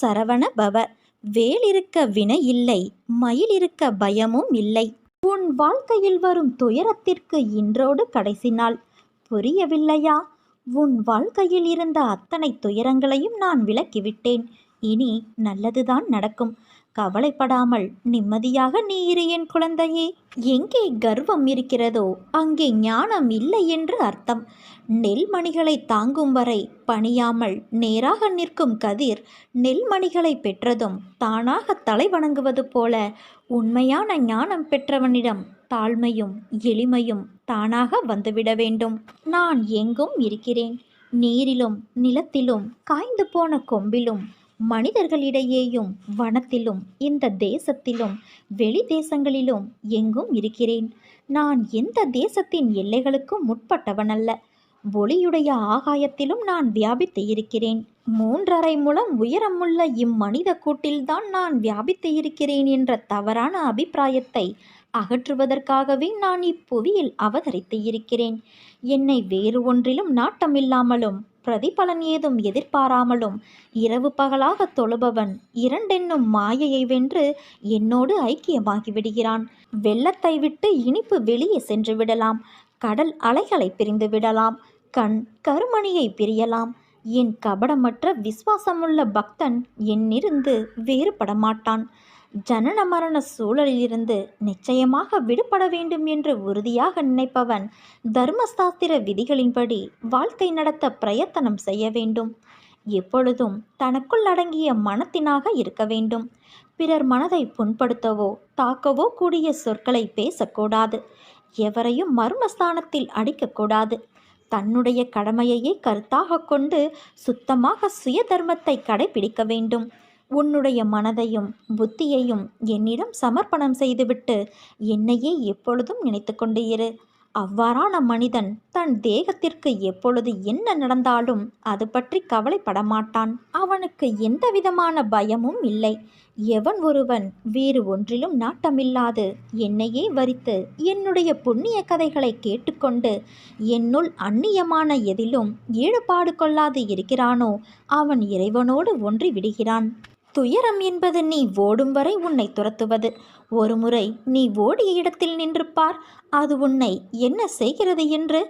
சரவண பவ. வேல் இருக்க வினை இல்லை மயில் இருக்க பயமும் இல்லை. உன் வாழ்க்கையில் வரும் துயரத்திற்கு இன்றோடு கடைசி நாள். புரியவில்லையா? உன் வாழ்க்கையில் இருந்த அத்தனை துயரங்களையும் நான் விலக்கிவிட்டேன். இனி நல்லதுதான் நடக்கும். கவலைப்படாமல் நிம்மதியாக நீ இரு என் குழந்தையே. எங்கே கர்வம் இருக்கிறதோ அங்கே ஞானம் இல்லை என்று அர்த்தம். நெல்மணிகளை தாங்கும் வரை பணியாமல் நேராக நிற்கும் கதிர் நெல்மணிகளை பெற்றதும் தானாக தலை வணங்குவது போல உண்மையான ஞானம் பெற்றவனிடம் தாழ்மையும் எளிமையும் தானாக வந்துவிட வேண்டும். நான் எங்கும் இருக்கிறேன். நீரிலும் நிலத்திலும் காய்ந்து போன கொம்பிலும் மனிதர்களிடையேயும் வனத்திலும் இந்த தேசத்திலும் வெளி தேசங்களிலும் எங்கும் இருக்கிறேன். நான் எந்த தேசத்தின் எல்லைகளுக்கும் முற்பட்டவனல்ல. ஒளியுடைய ஆகாயத்திலும் நான் வியாபித்து இருக்கிறேன். மூன்றரை முழம் உயரமுள்ள இம்மனித கூட்டில்தான் நான் வியாபித்து இருக்கிறேன் என்ற தவறான அபிப்பிராயத்தை அகற்றுவதற்காகவே நான் இப்புவியில் அவதரித்து இருக்கிறேன். என்னை வேறு ஒன்றிலும் நாட்டமில்லாமலும் பிரதிபலன் ஏதும் எதிர்பாராமலும் இரவு பகலாக தொழுபவன் இரண்டென்னும் மாயையை வென்று என்னோடு ஐக்கியமாகி விடுகிறான் வெள்ளத்தை விட்டு இனிப்பு வெளியே சென்று விடலாம். கடல் அலைகளை பிரிந்து விடலாம். கண் கருமணியை பிரியலாம். என் கபடமற்ற விசுவாசமுள்ள பக்தன் என்னிருந்து வேறுபட மாட்டான் ஜனன மரண சூழலிலிருந்து நிச்சயமாக விடுபட வேண்டும் என்று உறுதியாக நினைப்பவன் தர்மசாஸ்திர விதிகளின்படி வாழ்க்கை நடத்த பிரயத்தனம் செய்ய வேண்டும். எப்பொழுதும் தனக்குள் அடங்கிய மனத்தினாக இருக்க வேண்டும். பிறர் மனதை புண்படுத்தவோ தாக்கவோ கூடிய சொற்களை பேசக்கூடாது. எவரையும் மர்மஸ்தானத்தில் அடிக்கக்கூடாது. தன்னுடைய கடமையையே கருத்தாக கொண்டு சுத்தமாக சுய தர்மத்தை கடைபிடிக்க வேண்டும். உன்னுடைய மனதையும் புத்தியையும் என்னிடம் சமர்ப்பணம் செய்துவிட்டு என்னையே எப்பொழுதும் நினைத்து கொண்டு இரு. அவ்வாறான மனிதன் தன் தேகத்திற்கு எப்பொழுது என்ன நடந்தாலும் அது பற்றி கவலைப்பட மாட்டான் அவனுக்கு எந்த விதமான பயமும் இல்லை. எவன் ஒருவன் வேறு ஒன்றிலும் நாட்டமில்லாது என்னையே வரித்து என்னுடைய புண்ணிய கதைகளை கேட்டுக்கொண்டு என்னுள் அந்நியமான எதிலும் ஈடுபாடு கொள்ளாது இருக்கிறானோ அவன் இறைவனோடு ஒன்றி விடுகிறான் துயரம் என்பது நீ ஓடும் வரை உன்னை துரத்துவது. ஒருமுறை நீ ஓடிய இடத்தில் நின்று பார் அது உன்னை என்ன செய்கிறது என்று?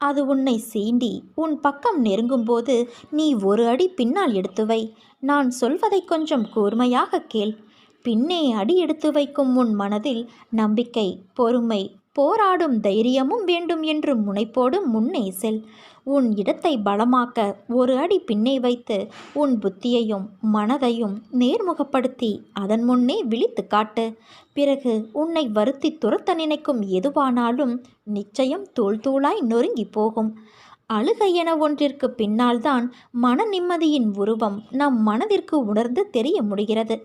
அது உன்னை சீண்டி உன் பக்கம் நெருங்கும்போது நீ ஒரு அடி பின்னால் எடுத்து வை. நான் சொல்வதை கொஞ்சம் கூர்மையாக கேள். பின்னே அடி எடுத்து வைக்கும் உன் மனதில் நம்பிக்கை பொறுமை போராடும் தைரியமும் வேண்டும் என்று முனைப்போடு முன்னே செல். உன் இடத்தை பலமாக்க ஒரு அடி பின்னே வைத்து உன் புத்தியையும் மனதையும் நேர்முகப்படுத்தி அதன் முன்னே விழித்து காட்டு. பிறகு உன்னை வருத்தி துரத்த நினைக்கும் எதுவானாலும் நிச்சயம் தூள் தூளாய் நொறுங்கி போகும். அழுகை என ஒன்றிற்கு பின்னால்தான் மன நிம்மதியின் உருவம் நம் மனதிற்கு உணர்ந்து தெரிய முடிகிறது.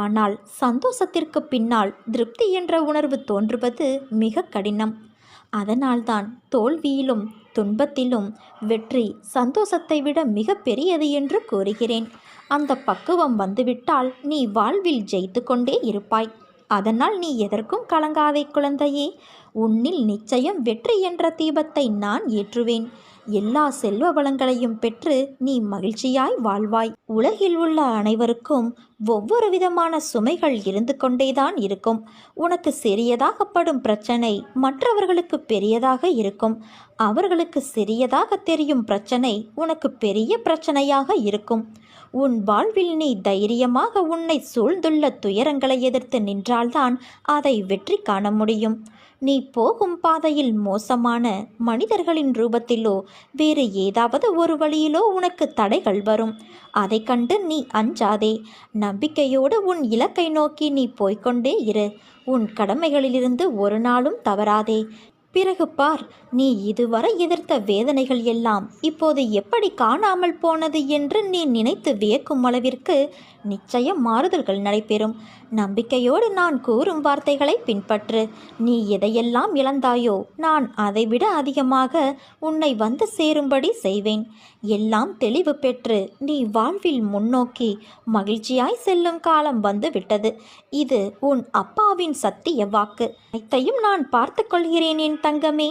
ஆனால் சந்தோஷத்திற்கு பின்னால் திருப்தி என்ற உணர்வு தோன்றுவது மிக கடினம். அதனால்தான் தோல்வியிலும் துன்பத்திலும் வெற்றி சந்தோஷத்தை விட மிக பெரியது என்று கூறுகிறேன். அந்த பக்குவம் வந்துவிட்டால் நீ வாழ்வில் ஜெயித்து கொண்டே இருப்பாய். அதனால் நீ எதற்கும் கலங்காதே குழந்தையே. உன்னில் நிச்சயம் வெற்றி என்ற தீபத்தை நான் ஏற்றுவேன். எல்லா செல்வ வளங்களையும் பெற்று நீ மகிழ்ச்சியாய் வாழ்வாய். உலகில் உள்ள அனைவருக்கும் ஒவ்வொரு விதமான சுமைகள் இருந்து கொண்டேதான் இருக்கும். உனக்கு சிறியதாகப்படும் பிரச்சனை மற்றவர்களுக்கு பெரியதாக இருக்கும். அவர்களுக்கு சிறியதாக தெரியும் பிரச்சனை உனக்கு பெரிய பிரச்சனையாக இருக்கும். உன் வாழ்வில் நீ தைரியமாக உன்னை சூழ்ந்துள்ள துயரங்களை எதிர்த்து நின்றால்தான் அதை வெற்றி காண முடியும். நீ போகும் பாதையில் மோசமான மனிதர்களின் ரூபத்திலோ வேறு ஏதாவது ஒரு வழியிலோ உனக்கு தடைகள் வரும். அதை கண்டு நீ அஞ்சாதே. நம்பிக்கையோடு உன் இலக்கை நோக்கி நீ போய்கொண்டே இரு. உன் கடமைகளிலிருந்து ஒரு நாளும் தவறாதே. பிறகு பார் நீ இதுவரை எதிர்த்த வேதனைகள் எல்லாம் இப்போது எப்படி காணாமல் போனது என்று நீ நினைத்து வியக்கும் அளவிற்கு நிச்சயம் மாறுதல்கள் நடைபெறும். நம்பிக்கையோடு நான் கூறும் வார்த்தைகளை பின்பற்று. நீ எதையெல்லாம் இழந்தாயோ நான் அதைவிட அதிகமாக உன்னை வந்து சேரும்படி செய்வேன். எல்லாம் தெளிவு பெற்று நீ வாழ்வில் முன்னோக்கி மகிழ்ச்சியாய் செல்லும் காலம் வந்து விட்டது இது உன் அப்பாவின் சத்திய வாக்கு. அனைத்தையும் நான் பார்த்து கொள்கிறேன் என் தங்கமே.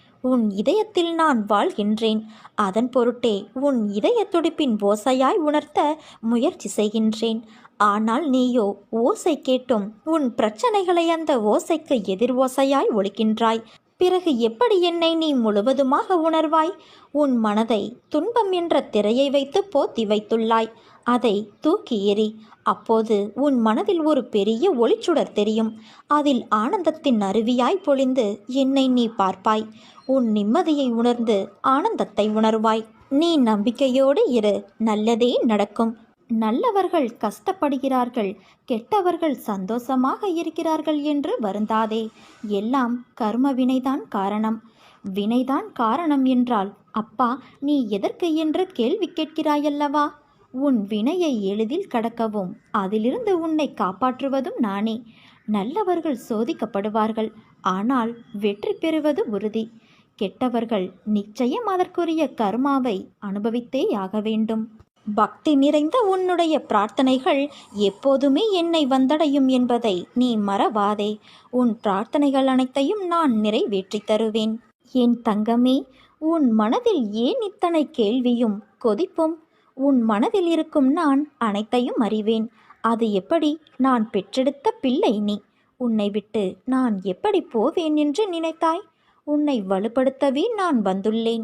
உன் இதயத்தில் நான் வாழ்கின்றேன் அதன் பொருட்டே உன் இதய துடிப்பின் ஓசையாய் உணர்த்த முயற்சி செய்கின்றேன். ஆனால் நீயோ ஓசை கேட்டும். உன் பிரச்சனைகளை அந்த ஓசைக்கு எதிர் ஓசையாய் ஒழிக்கின்றாய். பிறகு எப்படி என்னை நீ முழுவதுமாக உணர்வாய்? உன் மனதை துன்பம் என்ற திரையை வைத்து போத்தி வைத்துள்ளாய். அதை தூக்கி எறி அப்போது உன் மனதில் ஒரு பெரிய ஒளிச்சுடர் தெரியும். அதில் ஆனந்தத்தின் அருவியாய் பொழிந்து என்னை நீ பார்ப்பாய். உன் நிம்மதியை உணர்ந்து ஆனந்தத்தை உணர்வாய். நீ நம்பிக்கையோடு இரு நல்லதே நடக்கும். நல்லவர்கள் கஷ்டப்படுகிறார்கள் கெட்டவர்கள் சந்தோஷமாக இருக்கிறார்கள் என்று வருந்தாதே. எல்லாம் கர்ம வினைதான் காரணம். வினைதான் காரணம் என்றால் அப்பா நீ எதற்கு என்று கேள்வி கேட்கிறாயல்லவா? உன் வினையை எளிதில் கடக்கவும் அதிலிருந்து உன்னை காப்பாற்றுவதும் நானே. நல்லவர்கள் சோதிக்கப்படுவார்கள் ஆனால் வெற்றி பெறுவது உறுதி. கெட்டவர்கள் நிச்சயம் அதற்குரிய கர்மாவை அனுபவித்தேயாக வேண்டும். பக்தி நிறைந்த உன்னுடைய பிரார்த்தனைகள் எப்போதுமே என்னை வந்தடையும் என்பதை நீ மறவாதே. உன் பிரார்த்தனைகள் அனைத்தையும் நான் நிறைவேற்றித் தருவேன். என் தங்கமே உன் மனதில் ஏன் இத்தனை கேள்வியும் கொதிப்பும்? உன் மனதில் இருக்கும் நான் அனைத்தையும் அறிவேன். அது எப்படி? நான் பெற்றெடுத்த பிள்ளை நீ. உன்னை விட்டு நான் எப்படி போவேன் என்று நினைத்தாய்? உன்னை வலுப்படுத்தவே நான் வந்துள்ளேன்.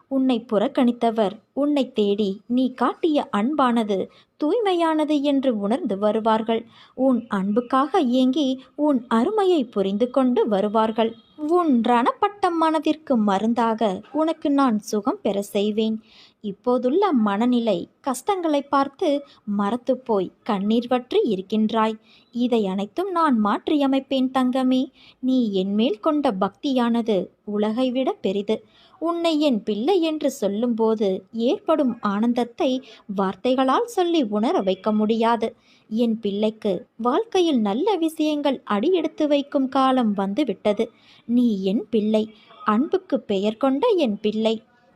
உன்னை புறக்கணித்தவர். உன்னை தேடி நீ காட்டிய அன்பானது தூய்மையானது என்று உணர்ந்து வருவார்கள். உன் அன்புக்காக ஏங்கி உன் அருமையை புரிந்து கொண்டு வருவார்கள். உன் ரணப்பட்ட மனதிற்கு மருந்தாக உனக்கு நான் சுகம் பெற செய்வேன். இப்போதுள்ள மனநிலை கஷ்டங்களை பார்த்து மறத்து போய் கண்ணீர் வற்றி இருக்கின்றாய். இதை அனைத்தும் நான் மாற்றியமைப்பேன் தங்கமே. நீ என்மேல் கொண்ட பக்தியானது உலகை விட பெரிது. உன்னை என் பிள்ளை என்று சொல்லும்போது ஏற்படும் ஆனந்தத்தை வார்த்தைகளால் சொல்லி உணர வைக்க முடியாது. என் பிள்ளைக்கு வாழ்க்கையில் நல்ல விஷயங்கள் அடியெடுத்து வைக்கும் காலம் வந்துவிட்டது. நீ என் பிள்ளை. அன்புக்கு பெயர் கொண்ட என் பிள்ளை.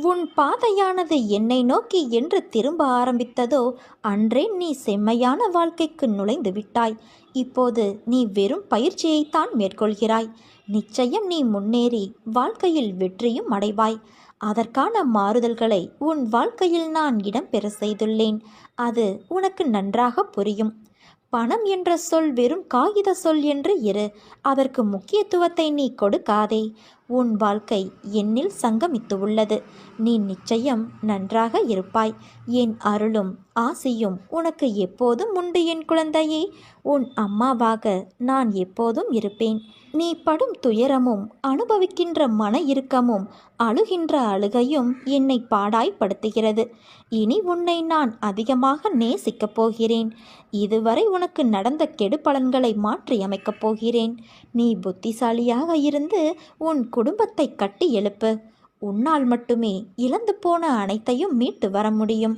உன் பாதையானது என்னை நோக்கி என்று திரும்ப ஆரம்பித்ததோ அன்றே நீ செம்மையான வாழ்க்கைக்கு நுழைந்து விட்டாய். இப்போது நீ வெறும் பயிற்சியைத்தான் மேற்கொள்கிறாய். நிச்சயம் நீ முன்னேறி வாழ்க்கையில் வெற்றியும் அடைவாய். அதற்கான மாறுதல்களை உன் வாழ்க்கையில் நான் இடம்பெற செய்துள்ளேன். அது உனக்கு நன்றாக புரியும். பணம் என்ற சொல் வெறும் காகித சொல் என்று இரு. அதற்கு முக்கியத்துவத்தை நீ கொடுக்காதே. உன் வாழ்க்கை என்னில் சங்கமித்து உள்ளது நீ நிச்சயம் நன்றாக இருப்பாய். என் அருளும் ஆசையும் உனக்கு எப்போதும் உண்டு என் குழந்தையே. உன் அம்மாவாக நான் எப்போதும் இருப்பேன். நீ படும் துயரமும் அனுபவிக்கின்ற மன இறுக்கமும் அழுகின்ற அழுகையும் என்னை பாடாய்ப்படுத்துகிறது. இனி உன்னை நான் அதிகமாக நேசிக்கப் போகிறேன். இதுவரை உனக்கு நடந்த கெடுபலன்களை மாற்றியமைக்கப் போகிறேன். நீ புத்திசாலியாக இருந்து உன் குடும்பத்தை கட்டி எழுப்பு. உன்னால் மட்டுமே இழந்து போன அனைத்தையும் மீட்டு வர முடியும்.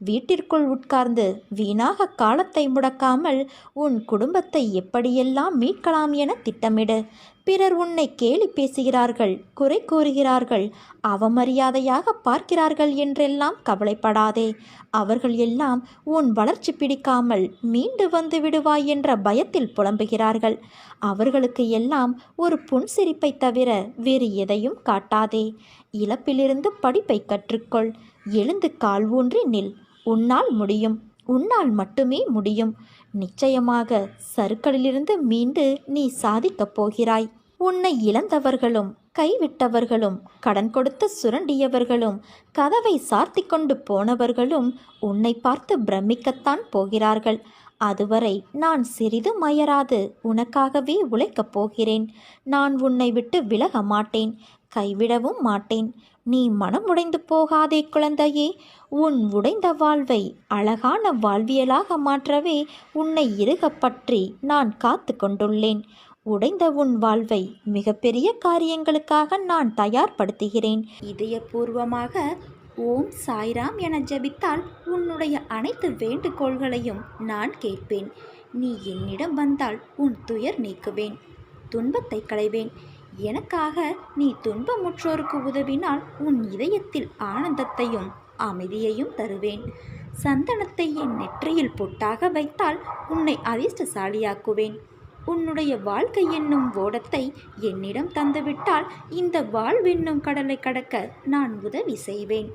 வீட்டிற்குள் உட்கார்ந்து வீணாக காலத்தை முடக்காமல் உன் குடும்பத்தை எப்படியெல்லாம் மீட்கலாம் என திட்டமிடு. பிறர் உன்னை கேலி பேசுகிறார்கள் குறை கூறுகிறார்கள் அவமரியாதையாக பார்க்கிறார்கள் என்றெல்லாம் கவலைப்படாதே. அவர்கள் எல்லாம் உன் வளர்ச்சி பிடிக்காமல் மீண்டு வந்து விடுவாய் என்ற பயத்தில் புலம்புகிறார்கள். அவர்களுக்கு எல்லாம் ஒரு புன்சிரிப்பை தவிர வேறு எதையும் காட்டாதே. இழப்பிலிருந்து படிப்பை கற்றுக்கொள். எழுந்து கால் ஊன்றி நில். உன்னால் முடியும். உன்னால் மட்டுமே முடியும். நிச்சயமாக சருக்களிலிருந்து மீண்டு நீ சாதிக்கப் போகிறாய். உன்னை இழந்தவர்களும் கைவிட்டவர்களும் கடன் கொடுத்து சுரண்டியவர்களும் கதவை சார்த்தி கொண்டு போனவர்களும் உன்னை பார்த்து பிரமிக்கத்தான் போகிறார்கள். அதுவரை நான் சிறிதும் மயராது உனக்காகவே உழைக்கப் போகிறேன். நான் உன்னை விட்டு விலக மாட்டேன் கைவிடவும் மாட்டேன். நீ மனம் உடைந்து போகாதே குழந்தையே. உன் உடைந்த வாழ்வை அழகான வாழ்வியலாக மாற்றவே உன்னை இறுகப் பற்றி நான் காத்து கொண்டுள்ளேன். உடைந்த உன் வாழ்வை மிகப்பெரிய காரியங்களுக்காக நான் தயார்படுத்துகிறேன். இதயபூர்வமாக ஓம் சாய்ராம் என ஜெபித்தால் உன்னுடைய அனைத்து வேண்டுகோள்களையும் நான் கேட்பேன். நீ என்னிடம் வந்தால் உன் துயர் நீக்குவேன். துன்பத்தை களைவேன். எனக்காக நீ துன்பமுற்றோருக்கு உதவினால் உன் இதயத்தில் ஆனந்தத்தையும் அமைதியையும் தருவேன். சந்தனத்தை என் நெற்றியில் பொட்டாக வைத்தால் உன்னை அதிர்ஷ்டசாலியாக்குவேன். உன்னுடைய வாழ்க்கை என்னும் ஓடத்தை என்னிடம் தந்துவிட்டால் இந்த வாழ்வென்னும் கடலை கடக்க நான் உதவி செய்வேன்.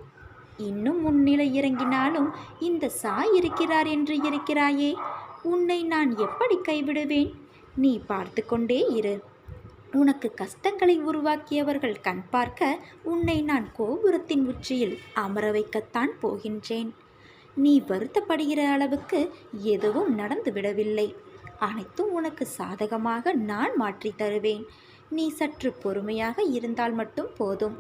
இன்னும் உன்னிலை இறங்கினாலும் இந்த சாய் இருக்கிறார் என்று இருக்கிறாயே. உன்னை நான் எப்படி கைவிடுவேன்? நீ பார்த்து கொண்டே இரு. உனக்கு கஷ்டங்களை உருவாக்கியவர்கள் கண் பார்க்க உன்னை நான் கோபுரத்தின் உச்சியில் அமர வைக்கத்தான் போகின்றேன். நீ வருத்தப்படுகிற அளவுக்கு எதுவும் நடந்துவிடவில்லை அனைத்தும் உனக்கு சாதகமாக நான் மாற்றி தருவேன். நீ சற்று பொறுமையாக இருந்தால் மட்டும் போதும்.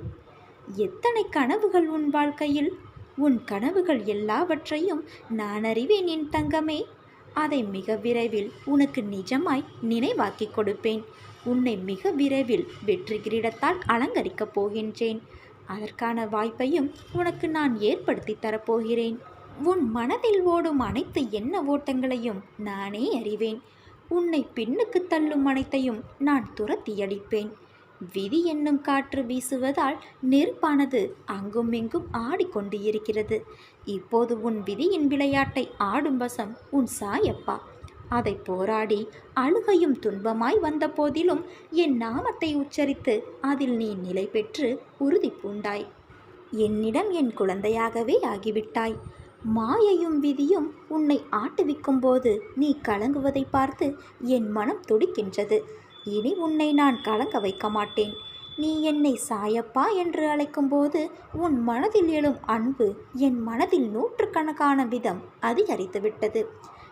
எத்தனை கனவுகள் உன் வாழ்க்கையில்? உன் கனவுகள் எல்லாவற்றையும் நான் அறிவேன் என் தங்கமே. அதை மிக விரைவில் உனக்கு நிஜமாய் நினைவாக்கிக் கொடுப்பேன். உன்னை மிக விரைவில் வெற்றி கிரீடத்தால் அலங்கரிக்கப் போகின்றேன். அதற்கான வாய்ப்பையும் உனக்கு நான் ஏற்படுத்தி தரப்போகிறேன். உன் மனதில் ஓடும் அனைத்து எண்ண ஓட்டங்களையும் நானே அறிவேன். உன்னை பின்னுக்கு தள்ளும் அனைத்தையும் நான் துரத்தி அடிப்பேன் விதி என்னும் காற்று வீசுவதால் நெருப்பானது அங்கும் இங்கும் ஆடிக்கொண்டு இருக்கிறது இப்போது உன் விதியின் விளையாட்டை ஆடும் வசம் உன் சாயப்பா. அதை போராடி அழுகையும் துன்பமாய் வந்த போதிலும் என் நாமத்தை உச்சரித்து அதில் நீ நிலை பெற்று உறுதி பூண்டாய். என்னிடம் என் குழந்தையாகவே ஆகிவிட்டாய். மாயையும் விதியும் உன்னை ஆட்டுவிக்கும் போது நீ கலங்குவதை பார்த்து என் மனம் துடிக்கின்றது. இனி உன்னை நான் கலங்க வைக்க மாட்டேன். நீ என்னை சாயப்பா என்று அழைக்கும்போது உன் மனதில் எழும் அன்பு என் மனதில் நூற்றுக்கணக்கான விதம் அதிகரித்துவிட்டது.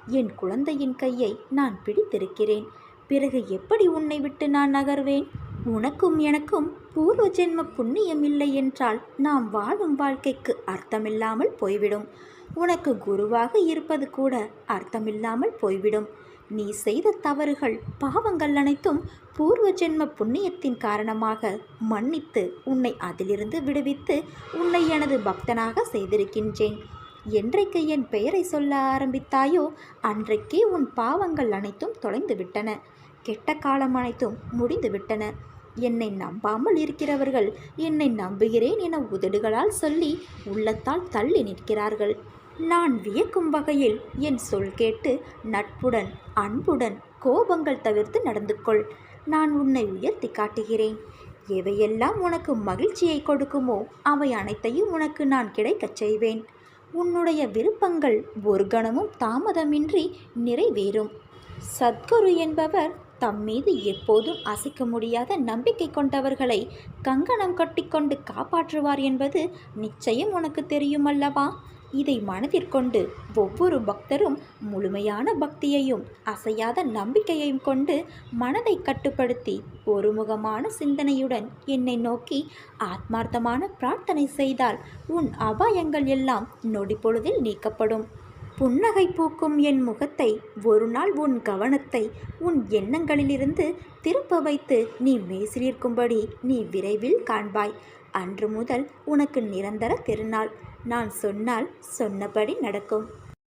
என் குழந்தையின் கையை நான் பிடித்திருக்கிறேன். பிறகு எப்படி உன்னை விட்டு நான் நகர்வேன்? உனக்கும் எனக்கும் பூர்வ ஜென்ம புண்ணியம் இல்லை என்றால் நாம் வாழும் வாழ்க்கைக்கு அர்த்தமில்லாமல் போய்விடும். உனக்கு குருவாக இருப்பது கூட அர்த்தமில்லாமல் போய்விடும். நீ செய்த தவறுகள் பாவங்கள் அனைத்தும் பூர்வ ஜென்ம புண்ணியத்தின் காரணமாக மன்னித்து உன்னை அதிலிருந்து விடுவித்து உன்னை எனது பக்தனாக செய்திருக்கின்றேன். என்றைக்கு என் பெயரை சொல்ல ஆரம்பித்தாயோ அன்றைக்கே உன் பாவங்கள் அனைத்தும் தொலைந்து விட்டன. கெட்ட காலம் அனைத்தும் முடிந்து விட்டன. என்னை நம்பாமல் இருக்கிறவர்கள் என்னை நம்புகிறேன் என உதடுகளால் சொல்லி உள்ளத்தால் தள்ளி நிற்கிறார்கள். நான் வியக்கும் வகையில் என் சொல் கேட்டு நட்புடன் அன்புடன் கோபங்கள் தவிர்த்து நடந்து கொள் நான் உன்னை உயர்த்தி காட்டுகிறேன். எவையெல்லாம் உனக்கு மகிழ்ச்சியை கொடுக்குமோ அவை அனைத்தையும் உனக்கு நான் கிடைக்கச் செய்வேன். உன்னுடைய விருப்பங்கள் ஒரு கணமும் தாமதமின்றி நிறைவேறும். சத்குரு என்பவர் தம் மீது எப்போதும் அசைக்க முடியாத நம்பிக்கை கொண்டவர்களை கங்கணம் கட்டிக்கொண்டு காப்பாற்றுவார் என்பது நிச்சயம் உனக்கு தெரியும் அல்லவா? இதை மனதிற்கொண்டு ஒவ்வொரு பக்தரும் முழுமையான பக்தியையும் அசையாத நம்பிக்கையையும் கொண்டு மனதை கட்டுப்படுத்தி ஒருமுகமான சிந்தனையுடன் என்னை நோக்கி ஆத்மார்த்தமான பிரார்த்தனை செய்தால் உன் அபாயங்கள் எல்லாம் நொடி பொழுதில் நீக்கப்படும். புன்னகை பூக்கும் என் முகத்தை ஒரு நாள் உன் கவனத்தை உன் எண்ணங்களிலிருந்து திருப்ப வைத்து நீ மேசிலிருக்கும்படி நீ விரைவில் காண்பாய். அன்று முதல் உனக்கு நிரந்தர திருநாள். நான் சொன்னால் சொன்னபடி நடக்கும்.